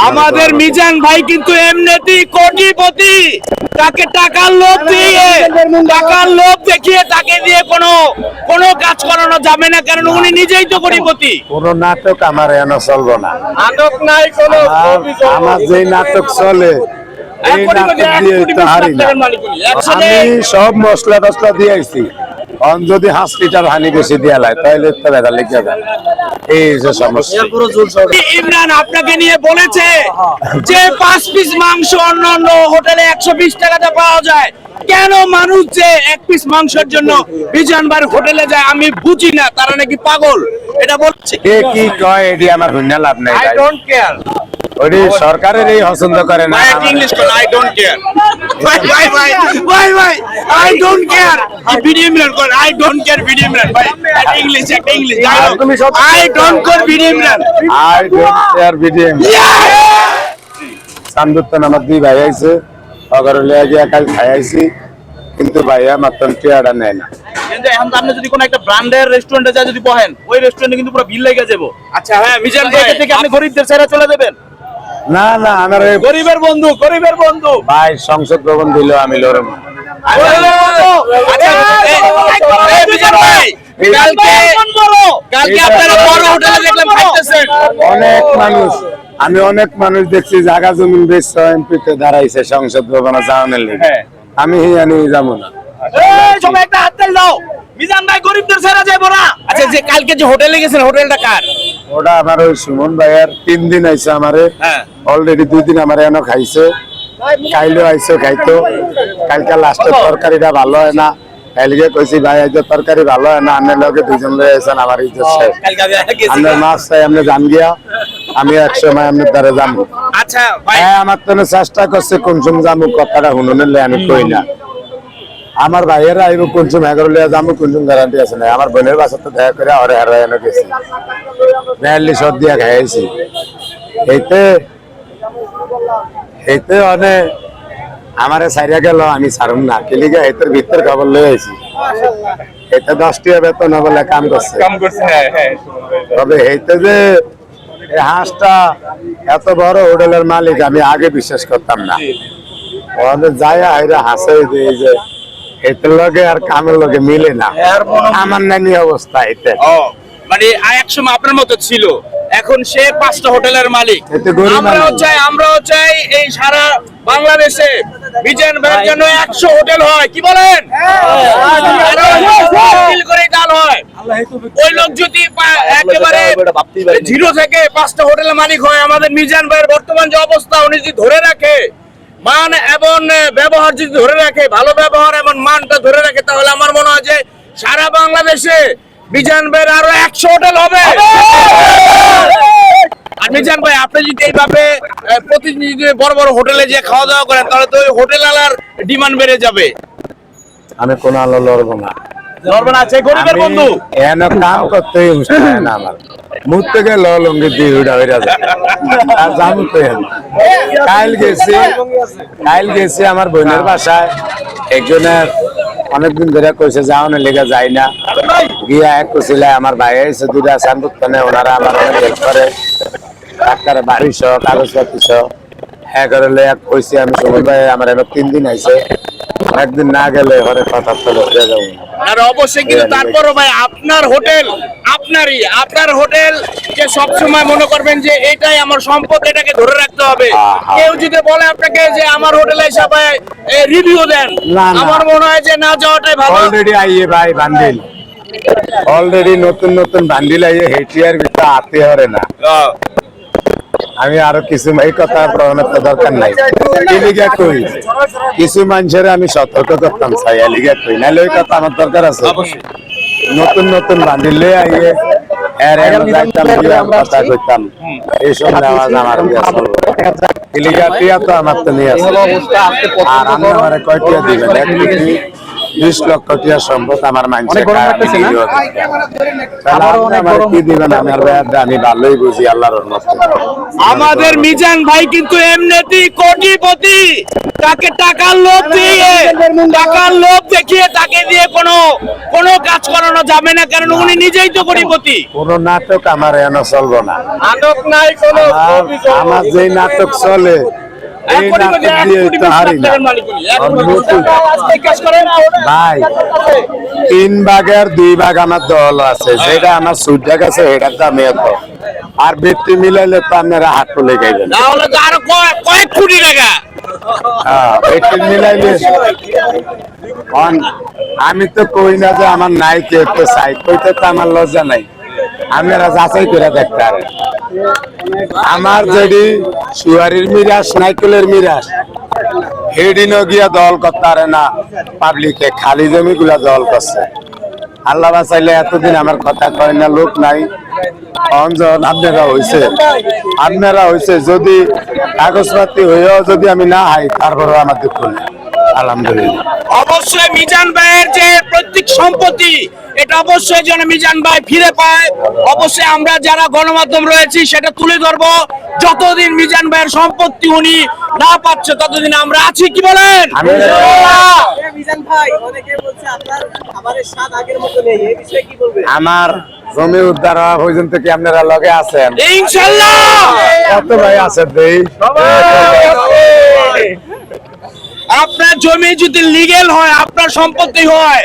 আমাদের মিজান ভাই কিন্তু এমনিতেই কোটিপতি। তাকে টাকার লোভ দিয়ে টাকার লোভ দেখিয়ে তাকে দিয়ে কোনো কোনো কাজ করানো যাবে না কারণ উনি নিজেই তো কোটিপতি। কোন নাটক আমার এন চলবো না। নাটক নাই কোনো আমার- যে নাটক চলে এই নাটক দিয়ে আমি সব মশলা টসলা দিয়েছি। অন যদি হাঁস লিটার হানি বেশি দিয়া লাই তাহলে তো বেদা লিখে দেয় এই যে সমস্যা। ইমরান আপনাকে নিয়ে বলেছে যে পাঁচ পিস মাংস অন্য অন্য হোটেলে একশো বিশ টাকাতে পাওয়া যায়। কেন মানুষ যে এক পিস মাংসের জন্য বিজানবার হোটেলে যায় আমি বুঝি না তারা নাকি পাগল? এটা বলছে। কে কি কয় এটি আমার শূন্য লাভ নেই আই ডোন্ট কেয়ার ওটি সরকারের এই পছন্দ করে না। ইংলিশ কোন আই ডোন্ট কেয়ার ভাই ভাই ভাই ভাই ভাই আই ডোন্ট কেয়ার ভিডিও কোন I don't care video Imran ভাই। ইংলিশ একটা ইংলিশ তুমি সব- I don't care video I don't care video আমার দুই ভাই আইছে অগরলে গিয়া কাল খাই আইছি কিন্তু ভাইয়া মাত্র টিয়াটা নেয় না। কিন্তু এখন আপনি যদি কোনো একটা ব্র্যান্ডের রেস্টুরেন্টে যায় যদি বহেন ওই রেস্টুরেন্টে কিন্তু পুরো বিল লেগে যাব। আচ্ছা হ্যাঁ মিজান ভাই থেকে আপনি গরিবদের ছেড়ে চলে যাবেন। না না আমার গরিবের বন্ধু গরিবের বন্ধু। ভাই সংসদ ভবন দিল আমি লড়ব অনেক মানুষ আমি অনেক মানুষ দেখছি জায়গা জমিন বেশ এমপি তে দাঁড়াইছে সংসদ ভবনে যাওয়ানোর লেগে। আমি হিয়ানি যাব না। সবাই একটা হাত দাও। মিজান ভাই গরিবদের ছেড়ে যাব না আচ্ছা যে কালকে যে হোটেলে গেছেন হোটেলটা কার? ওটা আমার ওই সুমন ভাইয়ের তিন দিন আইছে আমারে। হ্যাঁ। অলরেডি দুই দিন আমার এনে খাইছে। কাইলেও আইছে খাইতো। কালকে লাস্টে তরকারিটা ভালো হয় না। কালকে কইছি ভাই আজ তরকারি ভালো হয় না। আনের লগে দুজন লয়ে আইছেন আমার ইজ্জত আমি গেছি আমরা মাছ চাই আপনি জান গিয়া। আমি এক সময় আপনার দ্বারা যাব আচ্ছা ভাই। হ্যাঁ আমার তো চেষ্টা করছে কুনসুম যাব কথাটা শুনুনের লে আমি কই না। আমার ভাইয়েরা আইব কুনসুম এগারো লিয়া যাব কুনসুম গ্যারান্টি আছে না আমার বোনের বাসা তো দেখা করে হরে হারে এনে গেছি। বিয়াল্লিশ সদ দিয়া খাইছি। এইতে এইতে অনে আমারে সাইরা গেল আমি সারুম না। কেলিগে এতের ভিতর খবর লয়ে আইছি। এতে দশ টিয়া বেতন বলে কাম করছে। কাম করছে হ্যাঁ হ্যাঁ তবে এইতে যে এই হাঁসটা এত বড় হোটেলের মালিক আমি আগে বিশ্বাস করতাম না। ওদের যায় হাসে এই যে এতে লগে আর কামের লগে মিলে না। আমার নানি অবস্থা এতে। মানে আর এক সময় আপনার মতো ছিল। এখন সে পাঁচটা হোটেলের মালিক। আমরাও চাই আমরাও চাই এই সারা বাংলাদেশে বিজয়ন ভাইয়ের জন্য একশো হোটেল হয়। কি বলেন? করে ডাল হয়। ওই লোক যদি একেবারে জিরো থেকে পাঁচটা হোটেলের মালিক হয় আমাদের মিজান ভাইয়ের বর্তমান যে অবস্থা উনি যদি ধরে রাখে মান এবং ব্যবহার যদি ধরে রাখে, ভালো ব্যবহার এবং মানটা ধরে রাখে, তাহলে আমার মনে হয় যে সারা বাংলাদেশে মিজান ভাইয়ের আরও একশো হোটেল হবে। আর মিজান ভাই, আপনি যদি এইভাবে যদি বড় বড় হোটেলে যে খাওয়া দাওয়া করেন, তাহলে তো ওই হোটেল আলার ডিমান্ড বেড়ে যাবে। আমি কোনো আলো লড়বো না। ধরবে না আছে গরিবের বন্ধু। এন কাম করতে না আমার। মুখ থেকে ল লঙ্গি দিয়ে উড়া হইরা যায়। আর। কাইল গেছি কাইল গেছি আমার বোনের বাসায়। একজনের অনেকদিন ধরে কইছে যাও না লেগে যাই না। গিয়া এক কইছিলে আমার ভাই এসে দুটা সানবুত্তনে ওনারা আমার অনেক হেল্প করে। ডাক্তার বাড়ি সহ কাগজপত্র সহ। হ্যাঁ করে এক কইছি আমি সময় ভাই আমার এবার তিন দিন আইছে। একদিন না গেলে ঘরে কথা তো যাব আর অবশ্যই কিন্তু তারপরও ভাই আপনার হোটেল আপনারই আপনার হোটেল যে সব সময় মনে করবেন যে এটাই আমার সম্পদ এটাকে ধরে রাখতে হবে। কেউ যদি বলে আপনাকে যে আমার হোটেলে এসে ভাই রিভিউ দেন। আমার মনে হয় যে না যাওয়াটাই ভালো। অলরেডি আইয়ে ভাই বান্ডিল। অলরেডি নতুন নতুন বান্ডিল আইয়ে হেটিয়ার ভিতরে আতে হরে না। আমি আরও কিছু এই কথা প্রমাণের দরকার নাই। এলিগা কই কিছু মানুষের আমি সতর্ক করতাম চাই এলিগা কই। নাহলে ওই কথা আমার দরকার আছে। নতুন নতুন বান্ডিল লয়ে আইয়ে এর এর যাইতাম গিয়ে কথা কইতাম। এইসব নেওয়া আমার এলিগা টিয়া তো আমার তো নিয়ে আছে আর আমি আমার কয়টিয়া দিবেন? এক বিশ লক্ষ টিয়ার সম্পদ আমার মানছে। কি দিবেন? আমি ভালোই বুঝি আল্লাহর আমাদের মিজান ভাই কিন্তু এমনিতেই কোটিপতি। তাকে টাকার লোভ দিয়ে টাকার লোভ দেখিয়ে তাকে দিয়ে কোনো কোনো কাজ করানো যাবে না কারণ উনি নিজেই তো কোটিপতি। কোন নাটক আমার এনে চলবো না। নাটক নাই কোনো আমার যে নাটক চলে ভাই তিন ভাগের দুই ভাগ আমার দল আছে যেটা আমার সুবিধা গেছে এটার দামে এত। আর বৃত্তি মিলাইলে তো আপনারা হাত তুলে তাহলে আরও কয়েক কোটি টাকা। হ্যাঁ, বৃত্তি মিলাইলে অন- আমি তো কই না যে আমার নাই কে তো চাই কইতে তো আমার লজ্জা নাই। আপনারা যাচাই করে দেখতে পারেন। আমার যদি সুয়ারির মিরাস নাইকেলের মিরাস হেডিনও গিয়া দল করতে পারে না, পাবলিকে খালি জমি গুলা দল করছে। আল্লাহ বাঁচাইলে এতদিন আমার কথা কয় না, লোক নাই। অঞ্জন আপনারা হইছে। আপনারা হইছে যদি কাগজপাতি হইয়াও যদি আমি না হাই, তারপরেও আমার দুঃখ নেই। আলহামদুলিল্লাহ। অবশ্যই মিজান ভাইয়ের যে প্রত্যেক সম্পত্তি এটা অবশ্যই যেন মিজান ভাই ফিরে পায়। অবশ্যই আমরা যারা গণমাধ্যম রয়েছি সেটা তুলে ধরবো। যতদিন মিজান ভাইয়ের সম্পত্তি উনি না পাচ্ছে ততদিন আমরা আছি। কি বলেন? আমি মিজান ভাই অনেকে বলছে আপনার খাবারের স্বাদ আগের মতো নেই। এই বিষয়ে কি বলবেন? আমার জমি উদ্ধার হওয়া পর্যন্ত কি আপনারা লগে আছেন? ইনশাল্লাহ! কত ভাই আছেন দেই? আপনার জমি যদি লিগেল হয়, আপনার সম্পত্তি হয়,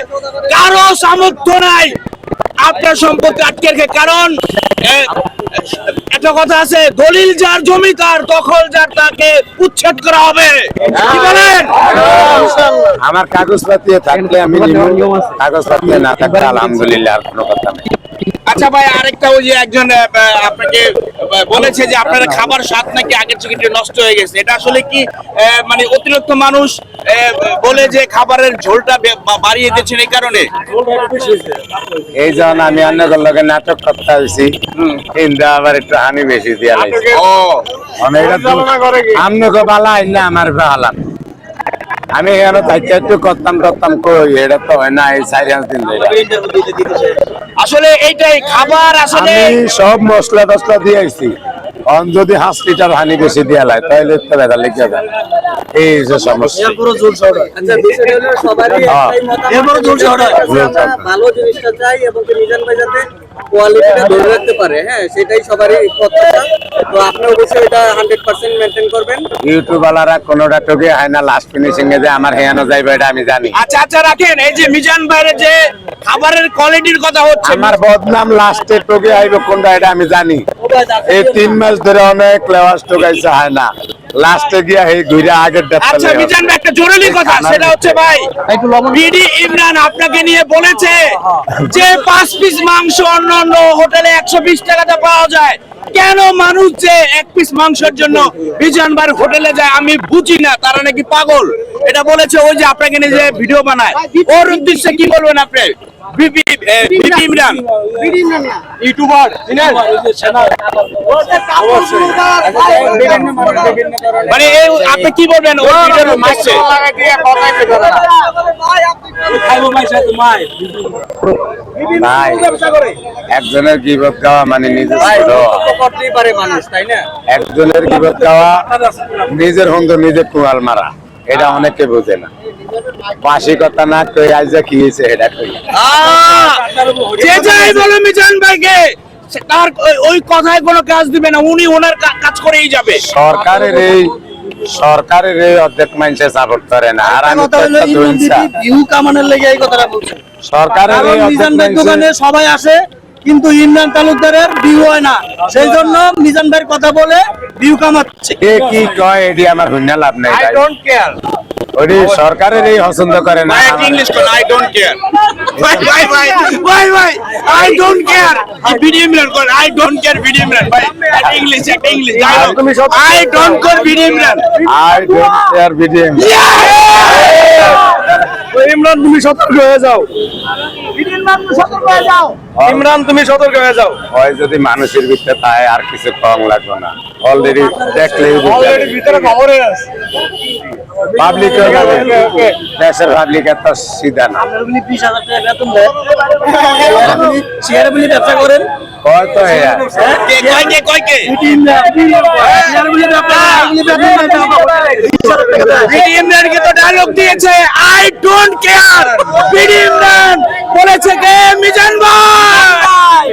কারও সামর্থ্য নাই। আপনার সম্পত্তি আটকে রেখে, কারণ একটা কথা আছে, দলিল যার জমি তার, দখল যার তাকে উচ্ছেদ করা হবে। বলেন? আমার কাগজপাতি থাকলে আমি নিব কাগজপাতি না থাকলে আলহামদুলিল্লাহ আর কোনো কথা নেই। আচ্ছা ভাই আরেকটা ওই যে একজন আপনাকে বলেছে যে আপনার খাবার স্বাদ নাকি আগের থেকে নষ্ট হয়ে গেছে। এটা আসলে কি মানে অতিরিক্ত মানুষ বলে যে খাবারের ঝোলটা বাড়িয়ে দিচ্ছেন এই কারণে? এই যখন আমি অনেক লগে নাটক করতে হয়েছি কিন্তু আবার একটু হানি বেশি দিয়ে লাগছে। আমনে বালা না আমার বালা। আমি এখানে থাকতে একটু করতাম করতাম কই এটা তো হয় না এই চারি পাঁচ দিন আসলে এইটাই খাবার আসলে আমি সব মশলা টসলা দিয়ে আইছি। অন যদি হাফ লিটার হানি বেশি দিয়া লাগে তাহলে তো বেদা লেগে যায়। এই যে সমস্যা। আচ্ছা ভালো জিনিসটা চাই এবং কি মিজান ভাই যাতে কোয়ালিটিটা ধরে রাখতে পারে হ্যাঁ সেটাই সবারই প্রত্যাশা। তো আপনি অবশ্যই এটা হান্ড্রেড পার্সেন্ট মেনটেন করবেন। ইউটিউব ওয়ালারা কোনোটা টোকে হয় না লাস্ট ফিনিশিং এ যে আমার হেয়ানো যাইবে এটা আমি জানি। আচ্ছা আচ্ছা রাখেন এই যে মিজান ভাইয়ের যে খাবারের কোয়ালিটির কথা হচ্ছে। আমার বদনাম লাস্টে টোকে আইবে কোনটা এটা আমি জানি। এই তিন মাস ধরে অনেক লেওয়াস টোকাইছে হয় না। লাস্টে গিয়া এই ঘুরে আগের আচ্ছা মিজান ভাই একটা জরুরি কথা সেটা হচ্ছে ভাই একটু বিডি ইমরান আপনাকে নিয়ে বলেছে যে পাঁচ পিস মাংস অন্য অন্য হোটেলে একশো বিশ টাকাতে পাওয়া যায়। কেন মানুষ যে এক পিস মাংসের জন্য বিজনবার হোটেলে যায় আমি বুঝি না, তারা নাকি পাগল? এটা বলেছে ওই যে আপনাকে নিয়ে যে ভিডিও বানায়। ওর উদ্দেশ্যে কি বলবেন আপনি? ইউটিউবার মানে আপনি কি বলবেন? একজনের গিবত গাওয়া মানে নিজের ছোট। করতেই পারে মানুষ তাই না? একজনের গিবত গাওয়া নিজের হন্দ নিজে কুয়াল মারা। এটা অনেকে বোঝে না। বাসি কথা না কই আজ যে কি হয়েছে এটা কই যে যাই বলো মিজান ভাইকে তার ওই- কথায় কোনো কাজ দিবে না উনি ওনার কাজ করেই যাবে। সরকারের এই সরকারের এই অর্ধেক মানুষে সাপোর্ট করে না আর আমি। ভিউ কামানোর লেগে এই কথাটা বলছে। সরকারের এই অর্ধেক মিজান ভাই দোকানে মানুষে সবাই আসে কিন্তু ইমরান তালুকদারের ভিউ হয় না। সেই জন্য মিজান ভাইয়ের কথা বলে ভিউ কামাচ্ছে। কে কি কয় এটি আমার হুন্না লাভ নাই আই ডোন্ট কেয়ার ওটি সরকারের এই পছন্দ করে না। ইংলিশ কোন আই ডোন্ট কেয়ার ভাই ভাই ভাই ভাই ভাই I don't care video Imran কোন I don't care video Imran. ভাই একটা ইংলিশ একটা English I don't care video Imran. I don't care BDM Imran. তুমি সতর্ক হয়ে যাও। ইমরান তুমি সতর্ক হয়ে যাও। হয় যদি মানুষের ভিতরে তাই আর কিছু কম লাগবে না। অলরেডি বুঝতে পারবে। ভিতরে খবরে আছে পাবলিক দেশের পাবলিক এত সিধা না। বিশ হাজার টাকা বেতন দেয়। ব্যবসা করেন? ইমরান তো ডায়লগ দিয়েছে? I don't care BD Imran বলেছে কে? মিজান ভাই।